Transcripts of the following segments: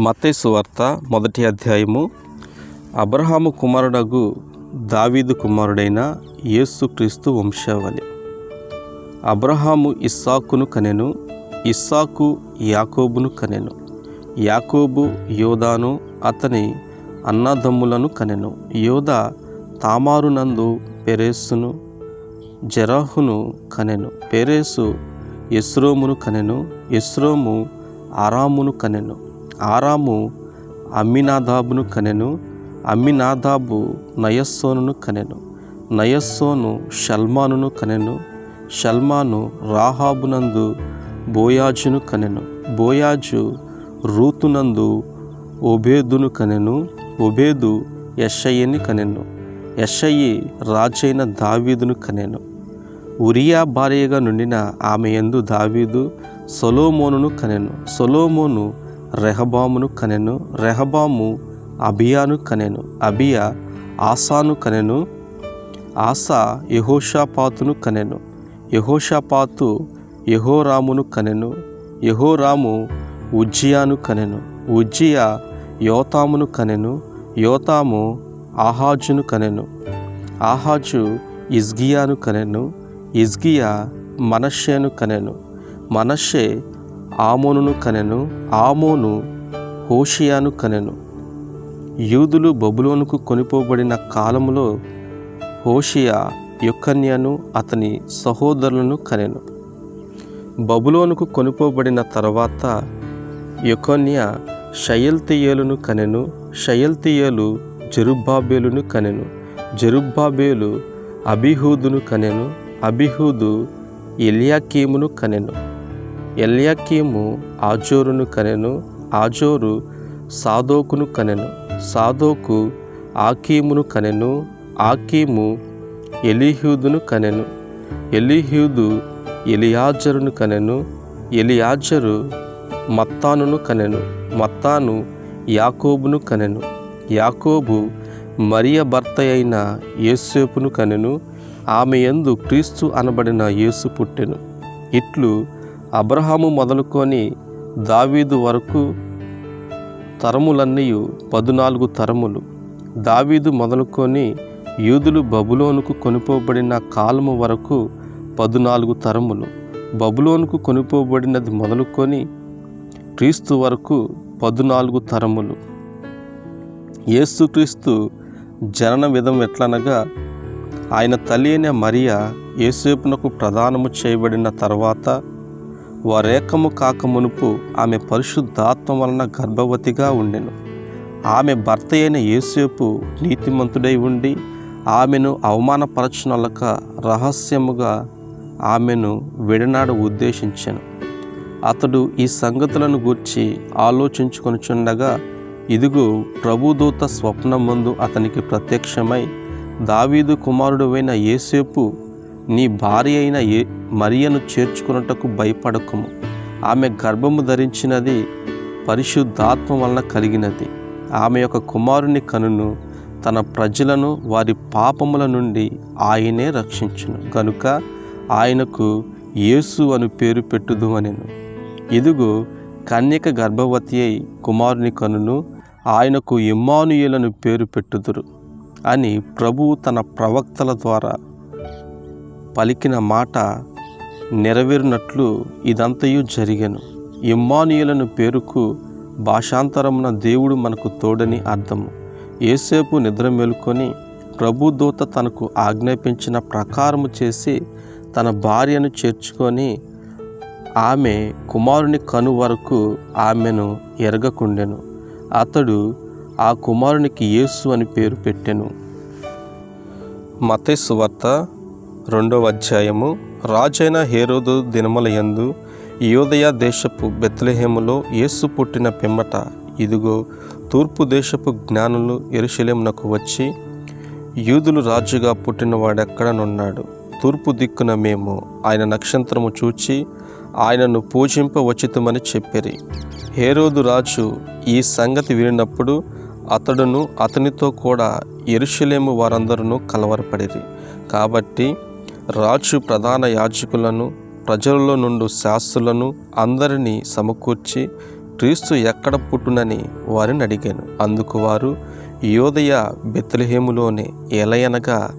మత్తయి వార్త మొదటి అధ్యాయము. అబ్రహాము కుమారుడగు దావీదు కుమారుడైన యేసుక్రీస్తు వంశావళి. అబ్రహాము ఇస్సాకును కనెను ఇస్సాకు యాకోబును కనెను యాకోబు యోదాను అతని అన్నదమ్ములను కనెను. యోధ తామారునందు పెరేసును జరాహును కనెను. పెరేసు ఎస్రోమును కనెను ఎస్రోము ఆరామును కనెను. ఆరాము అమ్మినాదాబును కనెను అమ్మినాదాబు నయస్సోనును కనెను నయస్సోను షల్మానును కనెను షల్మాను రాహాబునందు బోయాజును కనెను బోయాజు రూతునందు ఒబేదును కనెను ఒబేదు యెషయిని కనెను యెషయి రాజైన దావీదును కనెను. ఉరియా భార్యగా నుండిన ఆమె యందు దావీదు సొలోమోనును కనెను సొలోమోను రెహబామును కనెను రెహబాము అబియాను కనెను అబియా ఆసాను కనెను ఆసా యహోషాపాతును కనెను యహోషాపాతు యహోరామును కనెను యహోరాము ఉజ్జియాను కనెను ఉజ్జియా యోతామును కనెను యోతాము ఆహాజును కనెను ఆహాజు ఇజ్గియాను కనెను ఇజ్గియా మనషేను కనెను మనషే ఆమోనును కనెను ఆమోను హోషియాను కనెను. యూదులు బబులోనుకు కొనిపోబడిన కాలంలో హోషియా యొక్కన్యను అతని సహోదరులను కనెను. బబులోనుకు కొనిపోబడిన తర్వాత యుకన్య షయల్తియేలును కనెను షయల్తియేలు జరుబ్బాబేలును కనెను జరుబ్బాబేలు అబిహూదును కనెను అబిహూదు ఎలియాకీమును కనెను. ఎలియాకీము ఆజోరును కనెను ఆజోరు సాదోకును కనెను సాదోకు ఆకీమును కనెను ఆకీము ఎలిహూదును కనెను ఎలిహూదు ఎలియాజరును కనెను ఎలియాజరు మత్తానును కనెను మత్తాను యాకోబును కనెను యాకోబు మరియ భర్త అయిన యేసేపును కనెను ఆమె యందు క్రీస్తు అనబడిన యేసు పుట్టెను ఇట్లు అబ్రహాము మొదలుకొని దావీదు వరకు తరములన్నీ పదునాలుగు తరములు. దావీదు మొదలుకొని యూదులు బబులోనుకు కొనిపోబడిన కాలము వరకు పదునాలుగు తరములు. బబులోనుకు కొనిపోబడినది మొదలుకొని క్రీస్తు వరకు పదునాలుగు తరములు. యేసుక్రీస్తు జనన విధం ఎట్లనగా ఆయన తల్లి అయిన మరియా యేసేపునకు ప్రదానము చేయబడిన తర్వాత వారేకము కాక మునుపు ఆమె పరిశుద్ధాత్మ వలన గర్భవతిగా ఉండెను. ఆమె భర్త అయిన యేసేపు నీతిమంతుడై ఉండి ఆమెను అవమానపరచునలక రహస్యముగా ఆమెను విడనాడ ఉద్దేశించాను. అతడు ఈ సంగతులను గూర్చి ఆలోచించుకొనుచుండగా ఇదిగో ప్రభుదూత స్వప్నమందు అతనికి ప్రత్యక్షమై దావీదు కుమారుడువైన యేసేపు నీ భార్య అయిన ఏ మరియను చేర్చుకున్నటకు భయపడకుము. ఆమె గర్భము ధరించినది పరిశుద్ధాత్మ వలన కలిగినది. ఆమె యొక్క కుమారుని కనును తన ప్రజలను వారి పాపముల నుండి ఆయనే రక్షించును. కనుక ఆయనకు యేసు అని పేరు పెట్టుదు అనెను ఇదిగో కన్యక గర్భవతి అయి కుమారుని కనును ఆయనకు ఇమ్మానుయేలను పేరు పెట్టుదురు అని ప్రభువు తన ప్రవక్తల ద్వారా పలికిన మాట నెరవేరినట్లు ఇదంతయు జరిగను. ఇమ్మానియులను పేరుకు భాషాంతరమున దేవుడు మనకు తోడని అర్థము. ఏసేపు నిద్ర మేలుకొని ప్రభుదూత తనకు ఆజ్ఞాపించిన ప్రకారము చేసి తన భార్యను చేర్చుకొని ఆమె కుమారుని కను వరకు ఆమెను ఎరగకుండెను. అతడు ఆ కుమారునికి యేసు అని పేరు పెట్టెను. మతేసు వార్త రెండవ అధ్యాయము. రాజైన హేరోదు దినములయందు యోదయ దేశపు బెత్లెహేములో యేసు పుట్టిన పిమ్మట ఇదిగో తూర్పు దేశపు జ్ఞానులు ఎరుశలేమునకు వచ్చి యూదులు రాజుగా పుట్టినవాడెక్కడనున్నాడు? తూర్పు దిక్కున మేము ఆయన నక్షత్రము చూచి ఆయనను పూజింపవచితమని చెప్పిరి. హేరోదు రాజు ఈ సంగతి వినినప్పుడు అతడును అతనితో కూడా ఎరుషలేము వారందరూ కలవరపడిరి. కాబట్టి రాజు ప్రధాన యాజకులను ప్రజలలో నుండి శాస్త్రులను అందరినీ సమకూర్చి క్రీస్తు ఎక్కడ పుట్టునని వారిని అడిగాను. అందుకు వారు యోదయ బెత్లహేములోనే ఎలయనగా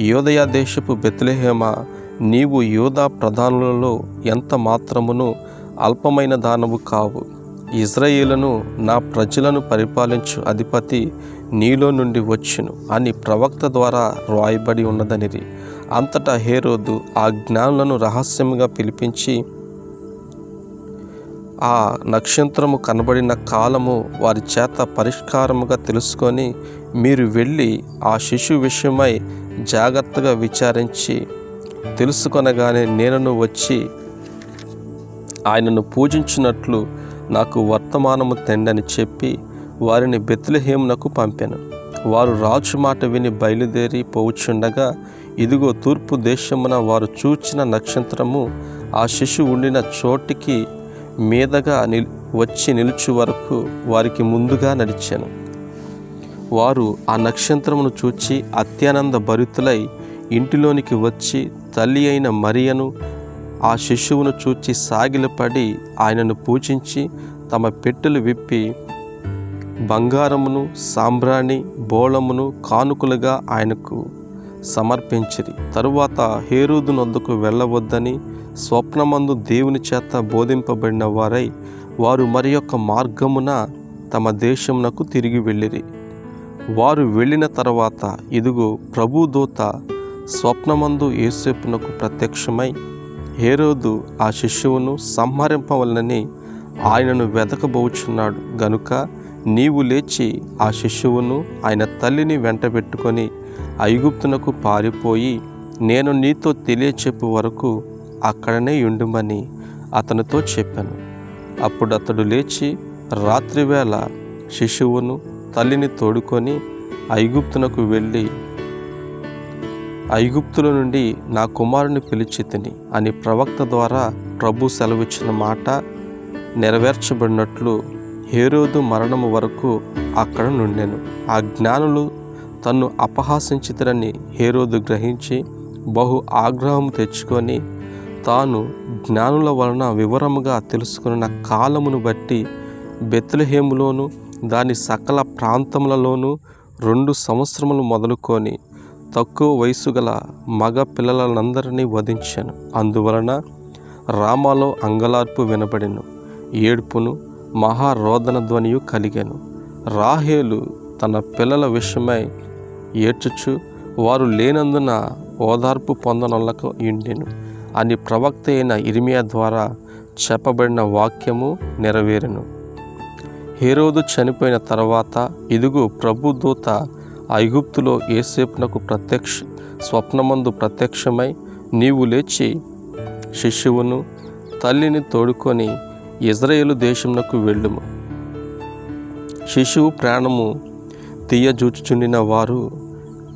యోదయ దేశపు బెత్లహేమ నీవు యోధా ప్రధానులలో ఎంత మాత్రమును అల్పమైన దానవు కావు. ఇజ్రాయేలును నా ప్రజలను పరిపాలించు అధిపతి నీలో నుండి వచ్చును అని ప్రవక్త ద్వారా రాయబడి ఉన్నదనిది అంతటా హేరోదు ఆ జ్ఞానులను రహస్యముగా పిలిపించి ఆ నక్షత్రము కనబడిన కాలము వారి చేత పరిష్కారముగా తెలుసుకొని మీరు వెళ్ళి ఆ శిశు విషయమై జాగ్రత్తగా విచారించి తెలుసుకొనగానే నేనను వచ్చి ఆయనను పూజించినట్లు నాకు వర్తమానము తెండని చెప్పి వారిని బెత్లహేమునకు పంపాను. వారు రాజు మాట విని బయలుదేరి పోవుచుండగా ఇదిగో తూర్పు దేశమున వారు చూచిన నక్షత్రము ఆ శిశువు ఉండిన చోటికి మీదగా నిల్ వచ్చి నిలుచు వరకు వారికి ముందుగా నడిచాను. వారు ఆ నక్షత్రమును చూచి అత్యానంద భరితులై ఇంటిలోనికి వచ్చి తల్లి అయిన మరియను ఆ శిశువును చూచి సాగిలపడి ఆయనను పూజించి తమ పెట్టెలు విప్పి బంగారమును సాంబ్రాణి బోళమును కానుకలుగా ఆయనకు సమర్పించిరి. తరువాత హేరోదు నొద్దకు వెళ్ళవద్దని స్వప్నమందు దేవుని చేత బోధింపబడిన వారై వారు మరి యొక్క మార్గమున తమ దేశమునకు తిరిగి వెళ్ళిరి. వారు వెళ్ళిన తర్వాత ఇదిగో ప్రభుదూత స్వప్నమందు ఏసేపునకు ప్రత్యక్షమై హేరోదు ఆ శిష్యువును సంహరింపవలనని ఆయనను వెతకబోచున్నాడు గనుక నీవు లేచి ఆ శిశువును ఆయన తల్లిని వెంటబెట్టుకొని ఐగుప్తునకు పారిపోయి నేను నీతో తెలియచెప్పు వరకు అక్కడనే ఉండుమని అతనితో చెప్పాను. అప్పుడు అతడు లేచి రాత్రివేళ శిశువును తల్లిని తోడుకొని ఐగుప్తునకు వెళ్ళి ఐగుప్తుల నుండి నా కుమారుని పిలిచి తిని అని ప్రవక్త ద్వారా ప్రభు సెలవిచ్చిన మాట నెరవేర్చబడినట్లు హేరోదు మరణము వరకు అక్కడ నుండెను. ఆ జ్ఞానులు తన్ను అపహాసించితరని హేరోదు గ్రహించి బహు ఆగ్రహం తెచ్చుకొని తాను జ్ఞానుల వలన వివరముగా తెలుసుకున్న కాలమును బట్టి బెత్లహేములోను దాని సకల ప్రాంతములలోనూ రెండు సంవత్సరములు మొదలుకొని తక్కువ వయసు గల మగ పిల్లలందరినీ వధించాను. అందువలన రామాలో అంగలార్పు వినబడిను. ఏడుపును మహారోదన ధ్వనియు కలిగాను. రాహేలు తన పిల్లల విషయమై ఏడ్చుచు వారు లేనందున ఓదార్పు పొందనొల్లకు ఇండెను అని ప్రవక్త అయిన ఇర్మియా ద్వారా చెప్పబడిన వాక్యము నెరవేరెను. హేరోదు చనిపోయిన తర్వాత ఇదిగో ప్రభు దూత ఐగుప్తులో ఏసేపునకు ప్రత్యక్ష స్వప్నమందు ప్రత్యక్షమై నీవు లేచి శిశువును తల్లిని తోడుకొని ఇజ్రాయేలు దేశమునకు వెళ్ళుము. శిశువు ప్రాణము తీయజూచుచుండిన వారు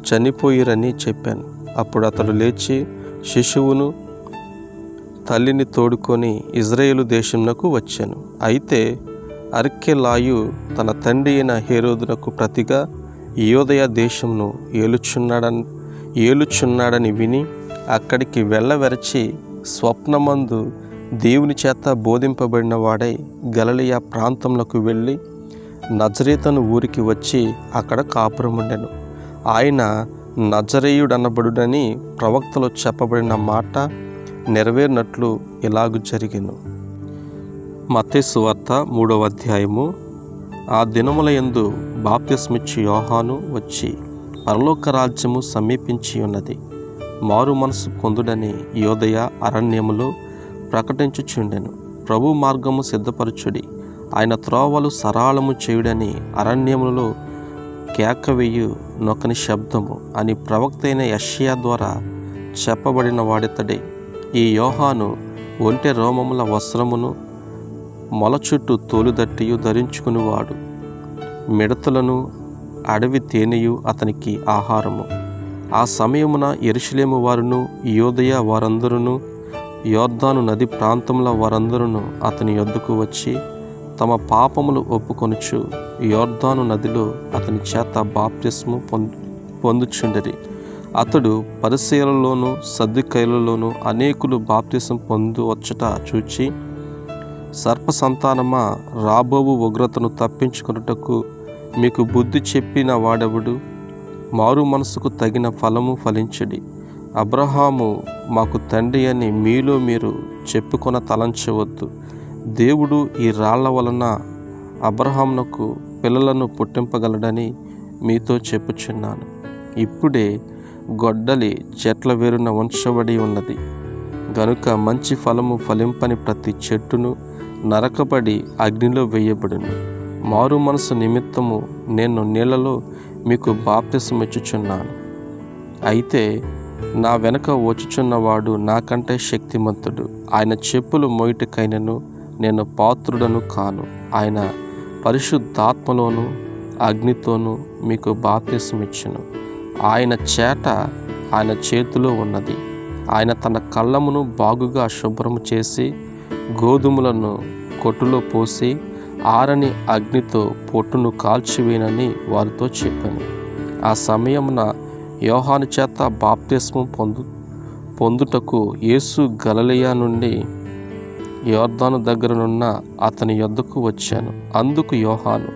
చనిపోయిరని చెప్పాను. అప్పుడు అతడు లేచి శిశువును తల్లిని తోడుకొని ఇజ్రాయేలు దేశంనకు వచ్చాను. అయితే అర్కెలాయు తన తండ్రి అయిన హేరోదునకు ప్రతిగా యోదయ దేశంను ఏలుచున్నాడని ఏలుచున్నాడని విని అక్కడికి వెళ్ళవెరచి స్వప్నమందు దేవుని చేత బోధింపబడిన వాడై గలలియా ప్రాంతంలోకి వెళ్ళి నజరేతను ఊరికి వచ్చి అక్కడ కాపురముండెను ఆయన నజరేయుడనబడుడని ప్రవక్తలో చెప్పబడిన మాట నెరవేరినట్లు ఇలాగు జరిగిను. మత్తేసు వార్త మూడవ అధ్యాయము. ఆ దినముల యందు బాప్తిస్మిచ్చి యోహాను వచ్చి పరలోక రాజ్యము సమీపించి ఉన్నది మారు మనసు పొందుడని యోదయ అరణ్యములో ప్రకటించుచుండెను. ప్రభు మార్గము సిద్ధపరచుడి. ఆయన త్రోవలు సరాళము చేయుడని అరణ్యములలో కేకవేయు నొకని శబ్దము అని ప్రవక్త అయిన యష్యా ద్వారా చెప్పబడిన వాడితడే ఈ యోహాను ఒంటె రోమముల వస్త్రమును మొల చుట్టూ తోలుదట్టియు ధరించుకునివాడు. మిడతలను అడవి తేనెయు అతనికి ఆహారము. ఆ సమయమున ఎరుషులేము వారును యోదయ వారందరూ యోర్దాను నది ప్రాంతంలో వారందరూ అతని యొద్దకు వచ్చి తమ పాపములు ఒప్పుకొనుచు యోర్దాను నదిలో అతని చేత బాప్తిస్ము పొందు పొందుచుండరి. అతడు పరిశీలలోనూ సర్దుకైలలోనూ అనేకులు బాప్తిసం పొందువచ్చట చూచి సర్ప సంతానమా రాబోవు ఉగ్రతను తప్పించుకున్నటకు మీకు బుద్ధి చెప్పిన వాడెవడు? మారు మనసుకు తగిన ఫలము ఫలించడి. అబ్రహాము మాకు తండ్రి అని మీలో మీరు చెప్పుకొన తలంచవద్దు దేవుడు ఈ రాళ్ళ వలన అబ్రహాంనకు పిల్లలను పుట్టింపగలడని మీతో చెప్పుచున్నాను. ఇప్పుడే గొడ్డలి చెట్ల వేరున ఉంచబడి ఉన్నది. గనుక మంచి ఫలము ఫలింపని ప్రతి చెట్టును నరకబడి అగ్నిలో వేయబడును. మారు మనసు నిమిత్తము నేను నీళ్ళలో మీకు బాప్తిసమిచ్చుచున్నాను. అయితే నా వెనక వచ్చుచున్నవాడు నాకంటే శక్తిమంతుడు. ఆయన చెప్పులు మోయిటకైనను నేను పాత్రుడను కాను. ఆయన పరిశుద్ధాత్మలోను అగ్నితోనూ మీకు బాప్తిసమిచ్చును. ఆయన చేట ఆయన చేతిలో ఉన్నది. ఆయన తన కళ్ళమును బాగుగా శుభ్రము చేసి గోధుమలను కొట్టులో పోసి ఆరని అగ్నితో పొట్టును కాల్చివేనని వారితో చెప్పాను. ఆ సమయమున యోహాను చేత బాప్తిస్మం పొందు పొందుటకు యేసు గలలియా నుండి యోర్ధాను దగ్గరనున్న అతని యొద్దకు వచ్చాను. అందుకు యోహాను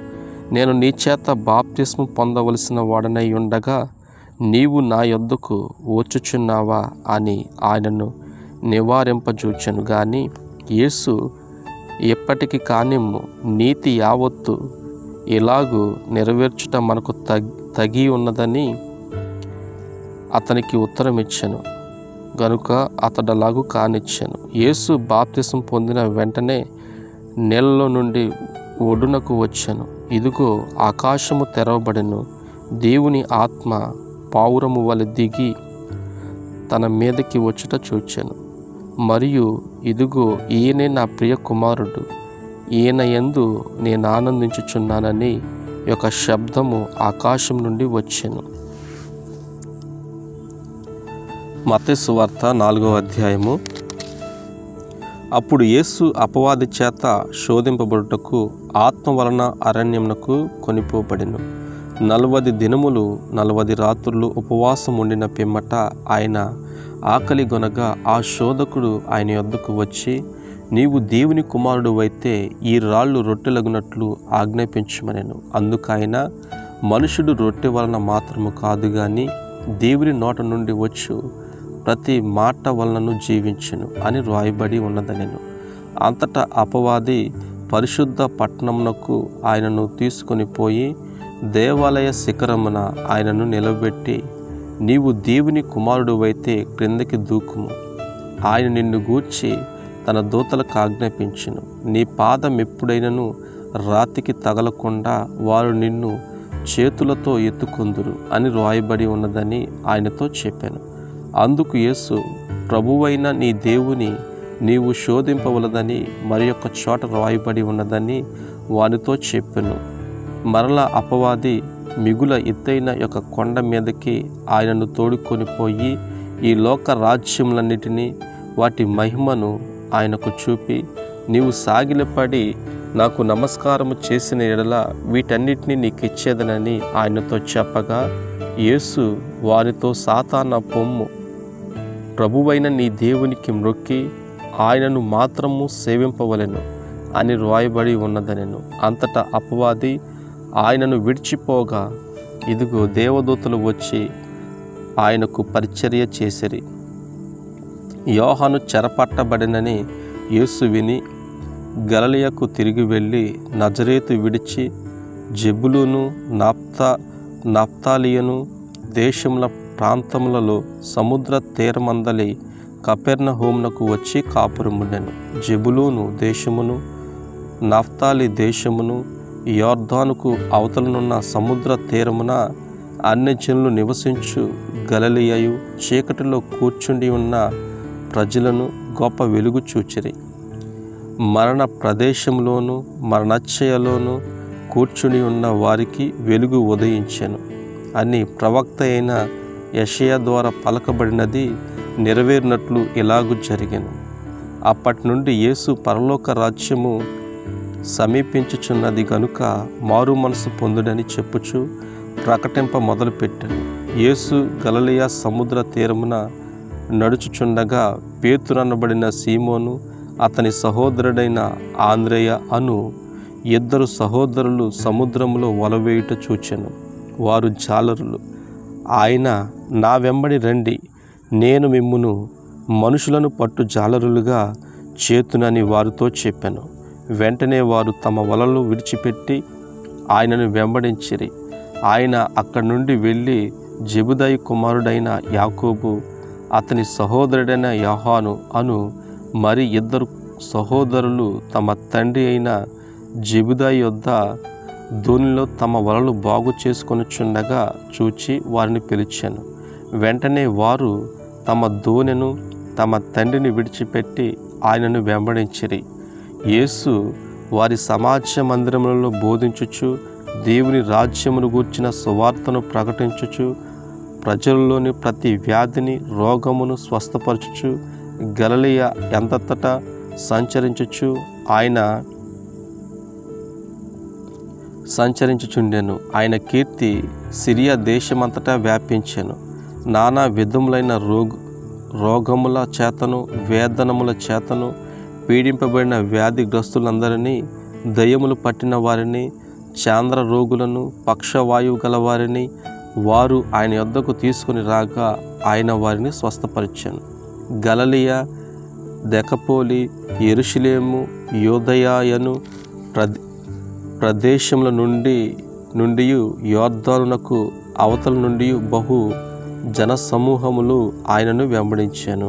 నేను నీ చేత బాప్తిస్మం పొందవలసిన వాడనై ఉండగా నీవు నా యొద్దకు వచ్చుచున్నావా అని ఆయనను నివారింపజూచాను. కానీ యేసు ఎప్పటికి కానిమ్ము నీతి యావత్తు ఇలాగూ నెరవేర్చుట మనకు తగ్ తగి ఉన్నదని అతనికి ఉత్తరం ఇచ్చాను గనుక అతడలాగు కానిచ్చాను. యేసు బాప్తిసం పొందిన వెంటనే నీళ్ళలో నుండి ఒడ్డునకు వచ్చాను. ఇదిగో ఆకాశము తెరవబడెను. దేవుని ఆత్మ పావురము వలె దిగి తన మీదకి వచ్చుట చూచాను. మరియు ఇదిగో ఈయనే నా ప్రియ కుమారుడు. ఈయన ఎందు నేను ఆనందించుచున్నానని యొక్క శబ్దము ఆకాశం నుండి వచ్చాను. మతస్సు వార్త నాలుగవ అధ్యాయము. అప్పుడు యేసు అపవాది చేత శోధింపబడుటకు ఆత్మ వలన అరణ్యమునకు కొనిపోబడిను. నలవది దినములు నలవది రాత్రులు ఉపవాసం ఉండిన పిమ్మట ఆయన ఆకలి గొనగా ఆ శోధకుడు ఆయన యొద్దకు వచ్చి నీవు దేవుని కుమారుడు అయితే ఈ రాళ్ళు రొట్టెలగునట్లు ఆజ్ఞాపించమనేను. అందుకైన మనుషుడు రొట్టె వలన మాత్రము కాదు కానీ దేవుని నోట నుండి వచ్చు. ప్రతి మాట వలనను జీవించును అని రాయబడి ఉన్నదనెను. అంతటా అపవాది పరిశుద్ధ పట్టణమునకు ఆయనను తీసుకొని పోయి దేవాలయ శిఖరమున ఆయనను నిలబెట్టి నీవు దేవుని కుమారుడు అయితే క్రిందకి దూకుము. ఆయన నిన్ను గూర్చి తన దూతలకు ఆజ్ఞాపించును. నీ పాదం ఎప్పుడైనను రాతికి తగలకుండా వారు నిన్ను చేతులతో ఎత్తుకొందురు అని రాయబడి ఉన్నదని ఆయనతో చెప్పాను. అందుకు యేసు ప్రభువైన నీ దేవుని నీవు శోధింపవలదని మరి యొక్క చోట రాయబడి ఉన్నదని వానితో చెప్పాను. మరల అపవాది మిగుల ఎత్తైన యొక్క కొండ మీదకి ఆయనను తోడుకొని పోయి ఈ లోక రాజ్యములన్నిటినీ వాటి మహిమను ఆయనకు చూపి నీవు సాగిలపడి నాకు నమస్కారము చేసిన ఎడల వీటన్నిటినీ నీకు ఇచ్చేదనని ఆయనతో చెప్పగా యేసు వారితో సాతాన పొమ్ము. ప్రభువైన నీ దేవునికి మ్రొక్కి ఆయనను మాత్రము సేవింపవలెను అని రాయబడి ఉన్నదనెను. అంతటా అపవాది ఆయనను విడిచిపోగా ఇదిగో దేవదూతలు వచ్చి ఆయనకు పరిచర్య చేసిరి. యోహాను చెరపట్టబడినని యేసు విని గలలియకు తిరిగి వెళ్ళి నజరేతు విడిచి జెబులును నాప్తా నాప్తాలియను దేశంలో ప్రాంతములలో సముద్ర తీరమందలి కపెర్ణ హోమునకు వచ్చి కాపురముండెను. జెబులూను దేశమును నఫ్తాలి దేశమును యోర్ధానుకు అవతలనున్న సముద్ర తీరమున అన్యజనులు నివసించు గలలియయు చీకటిలో కూర్చుండి ఉన్న ప్రజలను గొప్ప వెలుగు చూచిరి. మరణ ప్రదేశంలోను మరణచ్చయలోను కూర్చుని ఉన్న వారికి వెలుగు ఉదయించెను. అని ప్రవక్త అయిన యషయ ద్వారా పలకబడినది నెరవేరినట్లు ఇలాగు జరిగాను. అప్పటి నుండి యేసు పరలోక రాజ్యము సమీపించుచున్నది గనుక మారు మనసు పొందుడని చెప్పుచు ప్రకటింప మొదలుపెట్టాను. యేసు గలలియా సముద్ర తీరమున నడుచుచుండగా పేతురనబడిన సీమోను అతని సహోదరుడైన ఆంద్రేయ అను ఇద్దరు సహోదరులు సముద్రములో వలవేయుట చూచెను. వారు జాలరులు. ఆయన నా వెంబడి రండి. నేను మిమ్మును మనుషులను పట్టు జాలరులుగా చేతునని వారితో చెప్పాను. వెంటనే వారు తమ వలలు విడిచిపెట్టి ఆయనను వెంబడించిరి. ఆయన అక్కడి నుండి వెళ్ళి జబుదాయి కుమారుడైన యాకోబు అతని సహోదరుడైన యహాను అను మరి ఇద్దరు సహోదరులు తమ తండ్రి అయిన జబుదాయి యొద్ద దోనిలో తమ వలలు బాగు చేసుకొనుచుండగా చూచి వారిని పిలిచాను. వెంటనే వారు తమ దోనెను తమ తండ్రిని విడిచిపెట్టి ఆయనను వెంబడించిరి. యేసు వారి సమాజ మందిరములలో బోధించుచు దేవుని రాజ్యమును గూర్చిన సువార్తను ప్రకటించుచు ప్రజల్లోని ప్రతి వ్యాధిని రోగమును స్వస్థపరచుచు గలలియ ఎంతటా సంచరించుచు ఆయన సంచరించుచుండెను. ఆయన కీర్తి సిరియా దేశమంతటా వ్యాపించెను. నానా విధములైన రోగ రోగముల చేతను వేదనముల చేతను పీడింపబడిన వ్యాధిగ్రస్తులందరినీ దయ్యములు పట్టిన వారిని చాంద్ర రోగులను పక్షవాయువు గల వారిని వారు ఆయన యొద్దకు తీసుకుని రాగా ఆయన వారిని స్వస్థపరిచాను. గలలియా దెకపోలి ఎరుషులేము యోదయాయను ప్రది ప్రదేశముల నుండి నుండి యోర్ధానునకు అవతల నుండి బహు జనసమూహములు ఆయనను వెంబడించాను.